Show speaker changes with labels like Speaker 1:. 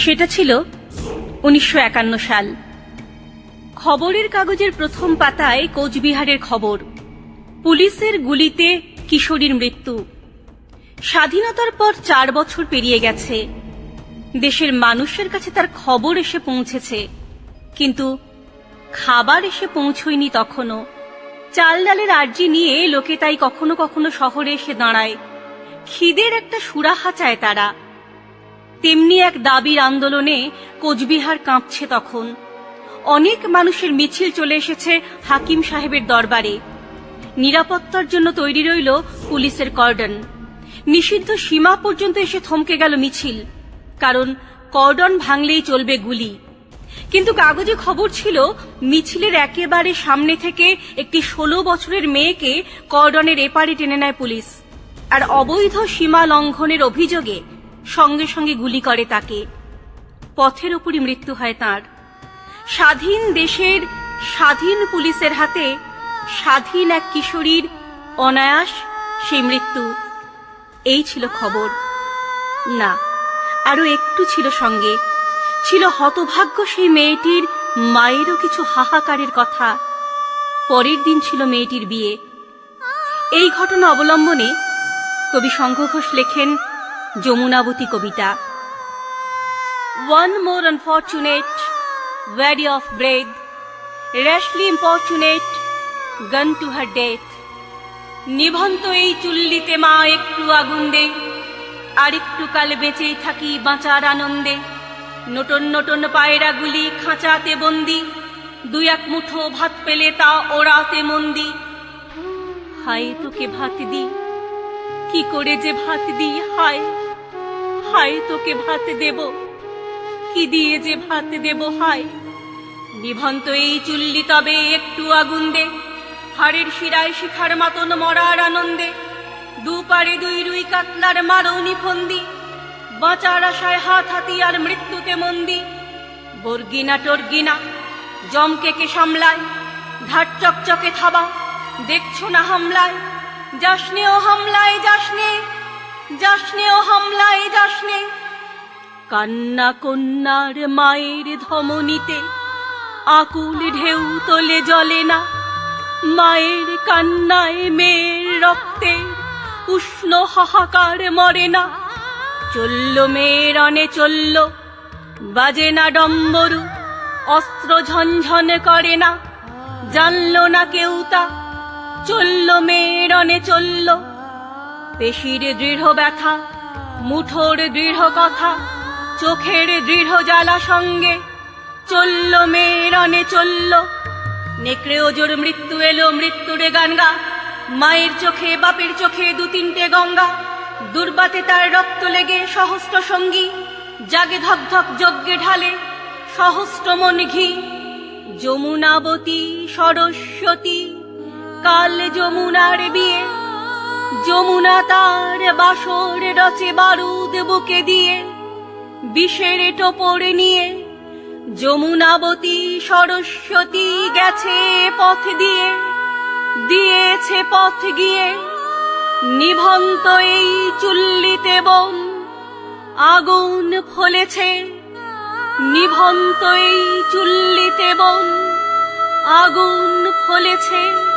Speaker 1: সেটা ছিল উনিশশো একান্ন সাল। খবরের কাগজের প্রথম পাতায় কোচবিহারের খবর, পুলিশের গুলিতে কিশোরীর মৃত্যু। স্বাধীনতার পর চার বছর পেরিয়ে গেছে। দেশের মানুষের কাছে তার খবর এসে পৌঁছেছে, কিন্তু খাবার এসে পৌঁছয়নি তখনও। চাল ডালের আর্জি নিয়ে লোকে তাই কখনো কখনো শহরে এসে দাঁড়ায়। খিদের একটা সুরাহা চায় তারা। তেমনি এক দাবির আন্দোলনে কোচবিহার কাঁপছে তখন। অনেক মানুষের মিছিল চলে এসেছে হাকিম সাহেবের দরবারে। নিরাপত্তার জন্য তৈরি রইল পুলিশের কর্ডন। নিষিদ্ধ সীমা পর্যন্ত এসে থমকে গেল মিছিল। কারণ কর্ডন ভাঙলেই চলবে গুলি। কিন্তু কাগজে খবর ছিল, মিছিলের একেবারে সামনে থেকে একটি ষোলো বছরের মেয়েকে কর্ডনের এপারে টেনে নেয় পুলিশ। আর অবৈধ সীমা লঙ্ঘনের অভিযোগে সঙ্গে সঙ্গে গুলি করে তাকে। পথের উপরই মৃত্যু হয় তার। স্বাধীন দেশের স্বাধীন পুলিশের হাতে স্বাধীন এক কিশোরীর অনায়াস সেই মৃত্যু। এই ছিল খবর। না আরও একটু ছিল সঙ্গে। ছিল হতভাগ্য সেই মেয়েটির মায়েরও কিছু হাহাকারের কথা। পরের দিন ছিল মেয়েটির বিয়ে। এই ঘটনা অবলম্বনে কবি শঙ্খ ঘোষ লেখেন যমুনাবতী কবিতা। One more unfortunate, weary of breath, rashly importunate, gone to her death নিভন্ত এই চুল্লিতে মা একটু আগুন দে আর একটু কাল বেঁচেই থাকি বাঁচার আনন্দে। নটন নটন পায়রাগুলি খাঁচাতে বন্দি দুই এক মুঠো ভাত পেলে তা ওড়াতে মন্দি। হায় তোকে ভাত দি কি করে যে ভাত দিই, হায় হায় তোকে ভাত দেব। কি দিয়ে যে ভাত দেব, হায়। নিভন্ত এই চুল্লি তবে একটু আগুন দে হাড়ের শিরায় শিখার মতন মরার আনন্দে, দুপারে দুই রুই কাতলার মারৌনি ফন্দি, বাঁচার আশায় হাত হাতি আর মৃত্যুতে মন্দি। বর্গিনা টর্গিনা জমকে কে সামলায় ধার চকচকে থাবা, দেখছ না হামলায় যাসনে ও হামলায় যাসনে যাসনে ও হামলায় যাসনে। কান্না কন্যার মায়ের ধমনীতে আকুল ঢেউ তোলে জলে না। মায়ের কান্নায় মেয়ের রক্তে উষ্ণ হাহাকার মরে না। চলল মেয়ের অনে চলল, বাজে না ডম্বরু, অস্ত্র ঝনঝন করে না। জানল না কেউ তা চলল মেয়ের অনে চলল। পেশির দৃঢ় ব্যথা, মুঠোর দৃঢ় কথা, চোখের দৃঢ় জ্বালা সঙ্গে চলল মেরনে চলল। নেকড়ে ওজোর মৃত্যু এলো, মৃত্যুরে গানগা মায়ের চোখে, বাপের চোখে দু তিনটে গঙ্গা। দুর্বাতে তার রক্ত লেগে সহস্র সঙ্গী, জাগে ধক ধক যজ্ঞে ঢালে সহস্র মন ঘি। যমুনাবতী, সরস্বতী কাল যমুনার বিয়ে। যমুনা তার বাসর রচে বারুদ বুকে দিয়ে। বিষের টোপরে নিয়ে যমুনাবতী সরস্বতী গেছে পথ দিয়ে। দিয়েছে পথ গিয়ে নিভন্ত এই চুল্লিতে বন। আগুন ফলেছে নিভন্ত এই চুল্লিতে বন। আগুন ফলেছে